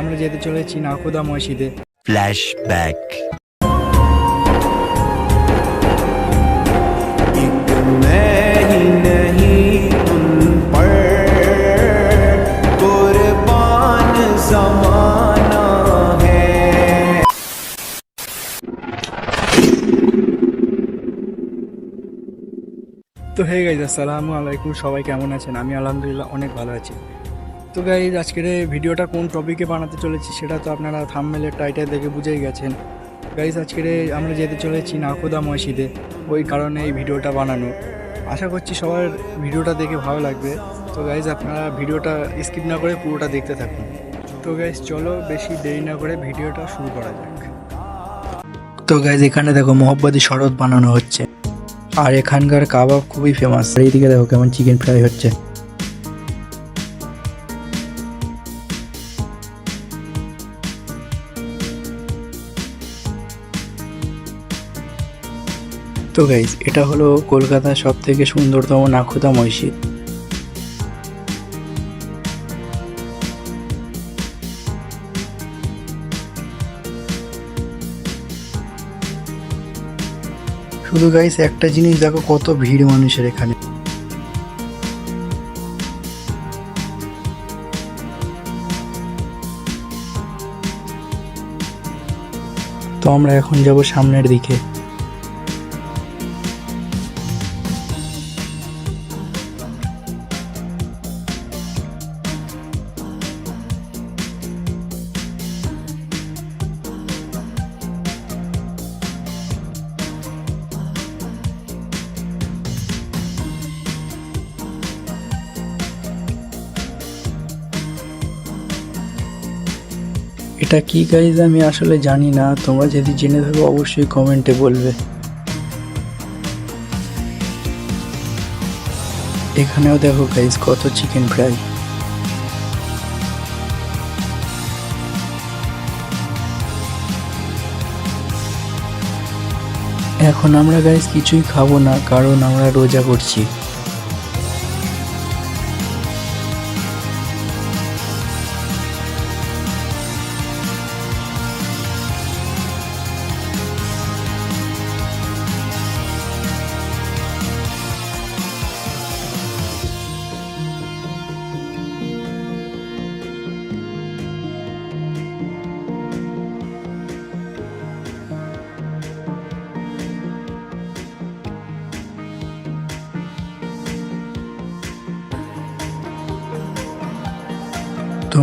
আমরা যেতে চলেছি নাকুদা মসজিদে। ফ্ল্যাশব্যাক তো হে গাইজ আসসালামু আলাইকুম। সবাই কেমন আছেন? আমি আলহামদুলিল্লাহ অনেক ভালো আছি। তো গাইজ আজকের ভিডিওটা কোন টপিকে বানাতে চলেছি সেটা তো আপনারা থামমেলের টাইটেল দেখে বুঝেই গেছেন। গাইজ আজকের আমরা যেতে চলেছি নাকুদা মসজিদে, ওই কারণে এই ভিডিওটা বানানো। আশা করছি সবার ভিডিওটা দেখে ভালো লাগবে। তো গাইজ আপনারা ভিডিওটা স্কিপ না করে পুরোটা দেখতে থাকুন। তো গাইজ চলো বেশি দেরি না করে ভিডিওটা শুরু করা যাক। তো গাইজ এখানে দেখো মোহব্বতী শরৎ বানানো হচ্ছে। আর এখানকার কাবাব খুবই ফেমাস এইদিকে দেখো কেমন চিকেন ফ্রাই হচ্ছে। তো গাইজ এটা হলো কলকাতার সব থেকে সুন্দরতম নাখুদা মসজিদ। শুধু গাইস একটা জিনিস দেখো, কত ভিড় মানুষের এখানে। তো আমরা এখন যাব সামনের দিকে। এটা কি গাইজ আমি আসলে জানি না। তোমরা যদি জেনে থাকো, অবশ্যই কমেন্টে বলবে। এখানেও দেখো গাইজ কত চিকেন ফ্রাই এখন আমরা গাইজ কিছুই খাব না, কারণ আমরা রোজা করছি।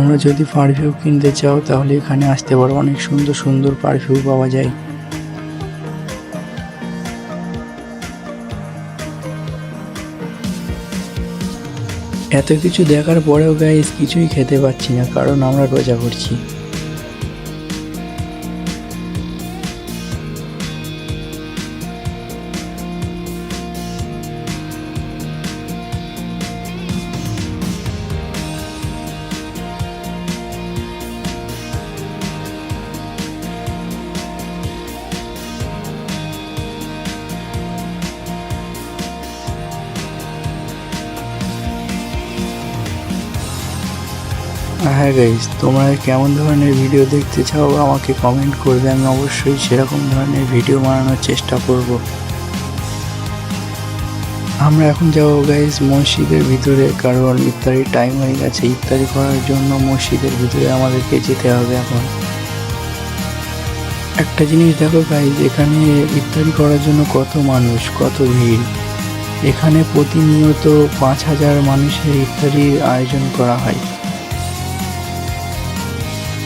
তোমরা যদি পারফিউম কিনতে চাও, তাহলে এখানে আসতে পারো। অনেক সুন্দর সুন্দর পারফিউম পাওয়া যায়। এত কিছু দেখার পরেও গাইস কিছুই খেতে পাচ্ছি না, কারণ আমরা রোজা করছি। হ্যাঁ গাইস তোমরা কেমন ধরনের ভিডিও দেখতে চাও আমাকে কমেন্ট করবে, আমি অবশ্যই সেরকম ধরনের ভিডিও বানানোর চেষ্টা করব। আমরা এখন যাব গাইস মসজিদের ভিতরে, কারণ ইফতারির টাইম হয়ে গেছে। ইফতারি করার জন্য মসজিদের ভিতরে আমাদেরকে যেতে হবে এখন। একটা জিনিস দেখো গাইজ এখানে ইফতারি করার জন্য কত মানুষ, কত ভিড়। এখানে প্রতিনিয়ত পাঁচ হাজার মানুষের ইফতারির আয়োজন করা হয়।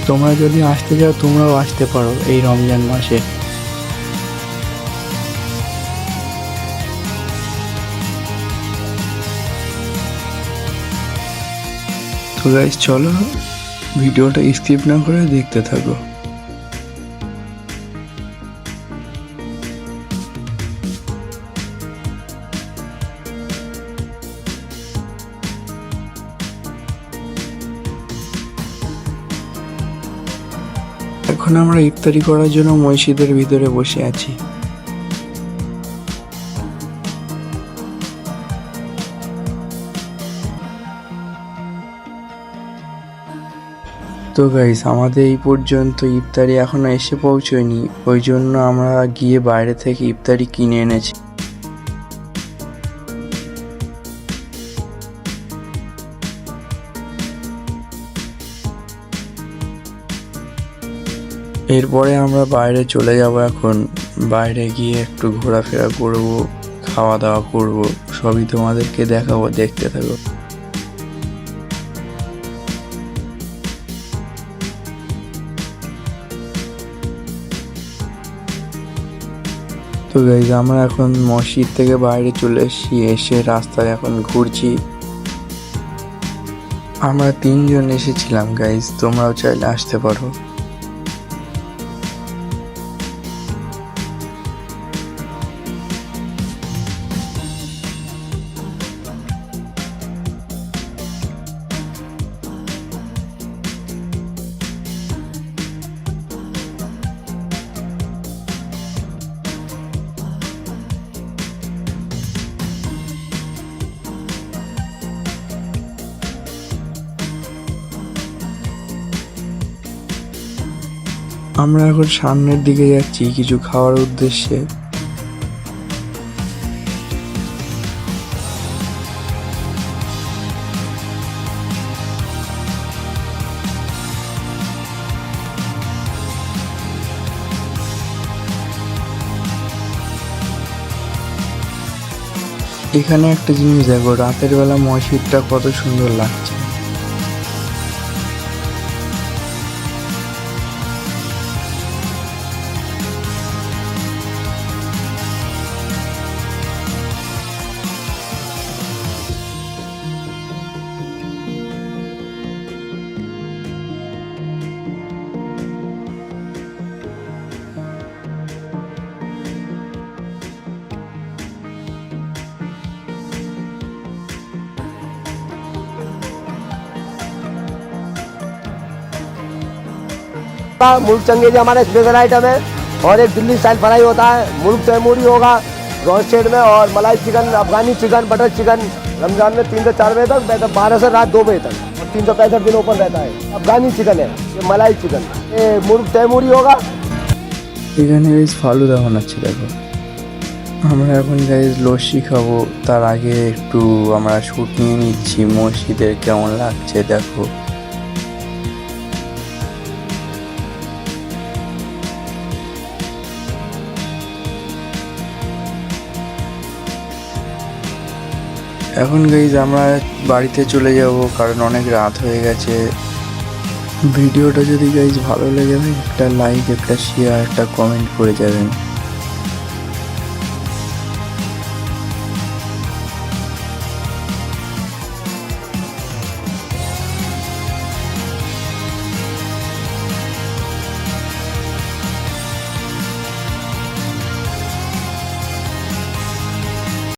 তোমরা যদি আসতে চাও তোমরাও আসতে পারো এই রমজান মাসে। তো গাইজ চলো ভিডিওটা স্কিপ না করে দেখতে থাকো। এখন আমরা ইফতারি করার জন্য মসজিদের ভিতরে বসে আছি। তো গাইস আমাদের এই পর্যন্ত ইফতারি এখনও এসে পৌঁছয়নি। ওই জন্য আমরা গিয়ে বাইরে থেকে ইফতারি কিনে এনেছি। এরপরে আমরা বাইরে চলে যাব এখন। বাইরে গিয়ে একটু ঘোরাফেরা করব খাওয়া দাওয়া করব, সবই তোমাদেরকে দেখাবো, দেখতে থাকো। তো গাইজ আমরা এখন মসজিদ থেকে বাইরে চলে এসেছি, এসে রাস্তায় এখন ঘুরছি। আমরা তিনজন এসেছিলাম গাইজ তোমরাও চাইলে আসতে পারো। আমরা এখন সামনের দিকে যাচ্ছি কিছু খাওয়ার উদ্দেশ্যে। এখানে একটা জিনিস দেখো, রাতের বেলা মসজিদটা কত সুন্দর লাগছে। का मुल्क चंगेजी हमारा स्पेशल आइटम है और एक दिल्ली स्टाइल फ्राई होता है मुल्क तैमूरी होगा रोस्टेड में और malai chicken Afghani chicken butter chicken Ramzan में तीन से चार बजे तक बैठा बारह से रात दो बजे तक और तीन सौ पैंसठ दिन ओपन रहता है अफगानी चिकन है ये मलाई चिकन ये मुल्क तैमूरी होगा এখানে গাইজ ফালুদা বানাচ্ছে দেখো আমরা এখন গাইজ লস্যি খাবো তার আগে একটু আমরা শ্যুট নিয়ে নিচ্ছি মসজিদের কেমন লাগছে দেখো এখন গাইজ আমরা বাড়িতে চলে যাব, কারণ অনেক রাত হয়ে গেছে। ভিডিওটা যদি গাইজ ভালো লেগে থাকে, একটা লাইক একটা শেয়ার একটা কমেন্ট করে যাবেন।